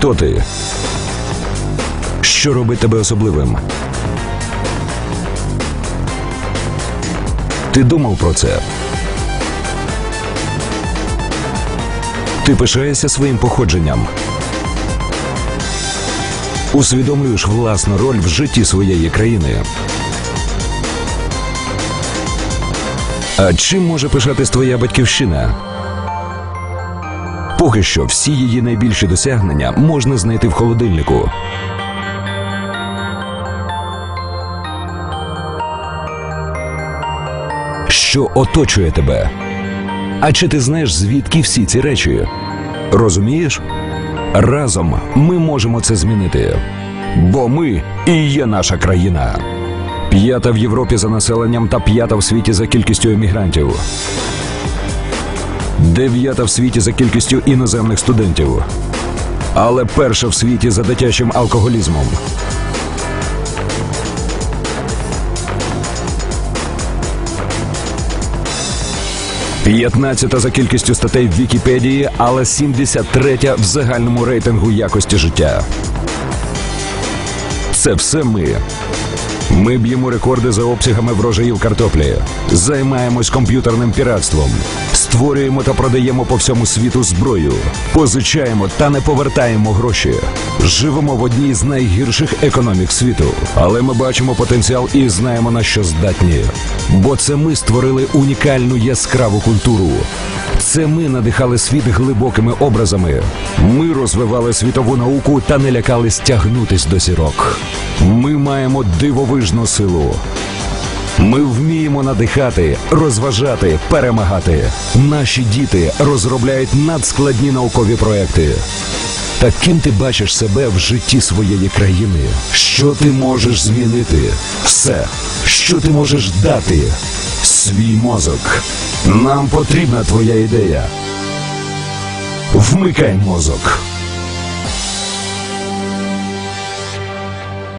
Хто ти? Що робить тебе особливим? Ти думав про це? Ти пишаєшся своїм походженням. Усвідомлюєш власну роль в житті своєї країни. А чим може пишатись твоя батьківщина? Поки що всі її найбільші досягнення можна знайти в холодильнику. Що оточує тебе? А чи ти знаєш, звідки всі ці речі? Розумієш? Разом ми можемо це змінити. Бо ми і є наша країна. П'ята в Європі за населенням та п'ята в світі за кількістю емігрантів. Дев'ята в світі за кількістю іноземних студентів. Але перша в світі за дитячим алкоголізмом. П'ятнадцята за кількістю статей в Вікіпедії, але 73 в загальному рейтингу якості життя. Це все ми. Ми б'ємо рекорди за обсягами врожаїв картоплі, займаємось комп'ютерним піратством, створюємо та продаємо по всьому світу зброю, позичаємо та не повертаємо гроші. Живемо в одній з найгірших економік світу, але ми бачимо потенціал і знаємо на що здатні. Бо це ми створили унікальну яскраву культуру. Це ми надихали світ глибокими образами. Ми розвивали світову науку та не лякались тягнутись до зірок. Ми маємо дивовижну силу. Ми вміємо надихати, розважати, перемагати. Наші діти розробляють надскладні наукові проекти. Та ким ти бачиш себе в житті своєї країни? Що ти можеш змінити? Все, що ти можеш дати? Свій мозок. Нам потрібна твоя ідея. Вмикай мозок.